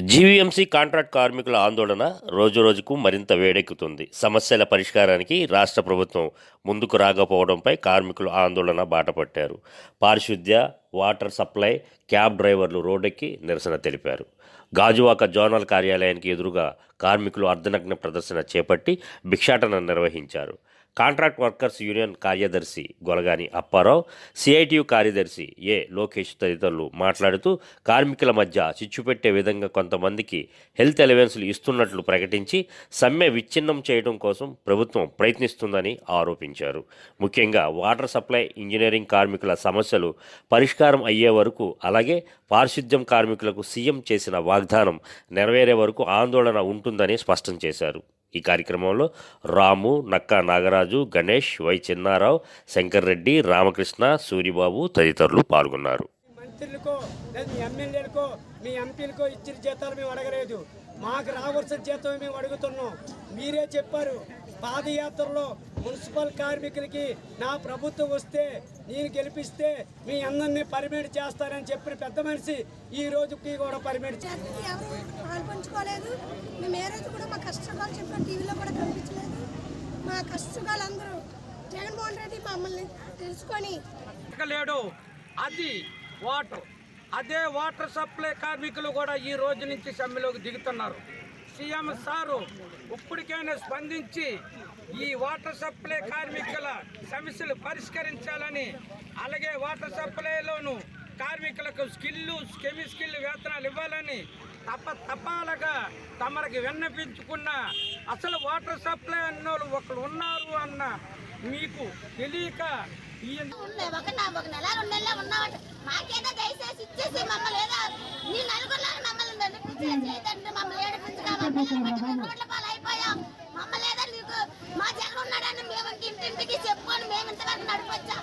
GVMC contract కార్మికుల ఆందోళన రోజురోజుకు మరింత వేడెక్కుతుంది. సమస్యల పరిష్కారానికి రాష్ట్ర ప్రభుత్వం ముందుకు రాకపోవడంపై కార్మికులు ఆందోళన బాటపట్టారు. పారిశుద్ధ్య వాటర్ సప్లై క్యాబ్ డ్రైవర్లు రోడ్డెక్కి నిరసన తెలిపారు. గాజువాక జోనల్ కార్యాలయానికి ఎదురుగా కార్మికులు అర్ధనగ్న ప్రదర్శన చేపట్టి భిక్షాటన నిర్వహించారు. కాంట్రాక్ట్ వర్కర్స్ యూనియన్ కార్యదర్శి గొలగాని అప్పారావు సిఐటియు కార్యదర్శి ఏ లోకేష్ తదితరులు మాట్లాడుతూ కార్మికుల మధ్య చిచ్చుపెట్టే విధంగా కొంతమందికి హెల్త్ అలవెన్స్లు ఇస్తున్నట్లు ప్రకటించి సమ్మె విచ్ఛిన్నం చేయడం కోసం ప్రభుత్వం ప్రయత్నిస్తుందని ఆరోపించారు. ముఖ్యంగా వాటర్ సప్లై ఇంజనీరింగ్ కార్మికుల సమస్యలు పరిష్కారం అయ్యే వరకు అలాగే పారిశుద్ధ్యం కార్మికులకు సీఎం చేసిన వాగ్దానం నెరవేరే వరకు ఆందోళన ఉంటుందని స్పష్టం చేశారు. ఈ కార్యక్రమంలో రాము నక్కా నాగరాజు గణేష్ వై చిన్నారావు శంకర్ రెడ్డి రామకృష్ణ సూరిబాబు తదితరులు పాల్గొన్నారు. మంత్రులకో లేదా మీ ఎమ్మెల్యేలకో మీ ఎంపీలకో ఇచ్చిన జీతాలు మేము అడగలేదు. మాకు రావాల్సిన జీతం మేము అడుగుతున్నాం. మీరే చెప్పారు పాదయాత్రలో మున్సిపల్ కార్మికులకి నా ప్రభుత్వం వస్తే నేను గెలిపిస్తే మీ అందరినీ పర్మిట్ చేస్తానని చెప్పిన పెద్ద మనిషి ఈ రోజుకి కూడా పర్మిట్ చే- చేతి ఎవరు? పాల్పంచుకోలేదు మేము ఏ రోజు కూడా మా కష్టకాలు చెప్పిన టీవీలో కూడా కనిపించలేదు మా కష్టకాలందరూ జగన్మోహన్ రెడ్డి మమ్మల్ని తెలుసుకొని లేడు. అది వాటర్. అదే వాటర్ సప్లై కార్మికులు కూడా ఈ రోజు నుంచి సమ్మెలోకి దిగుతున్నారు. సీఎం సారు ఇప్పటికైనా స్పందించి ఈ వాటర్ సప్లై కార్మికుల సమస్యలు పరిష్కరించాలని అలాగే వాటర్ సప్లైలోను కార్మికులకు స్కిల్లు కెమి స్కిల్ కానీ తప్ప తపాలగా తమరికి విన్నపించుకున్న అసలు వాటర్ సప్లై అన్నోళ్ళు ఒకరు ఉన్నారు అన్న మీకు తెలియక దయచేసి ఇచ్చేసి మమ్మల్ని ఏదో మమ్మల్ని మమ్మల్ని అయిపోయాం. నీకు మా జగన్ ఉన్నాడని మేము ఇంటింటికి చెప్పుకొని మేము ఇంతవరకు నడిపొచ్చాం.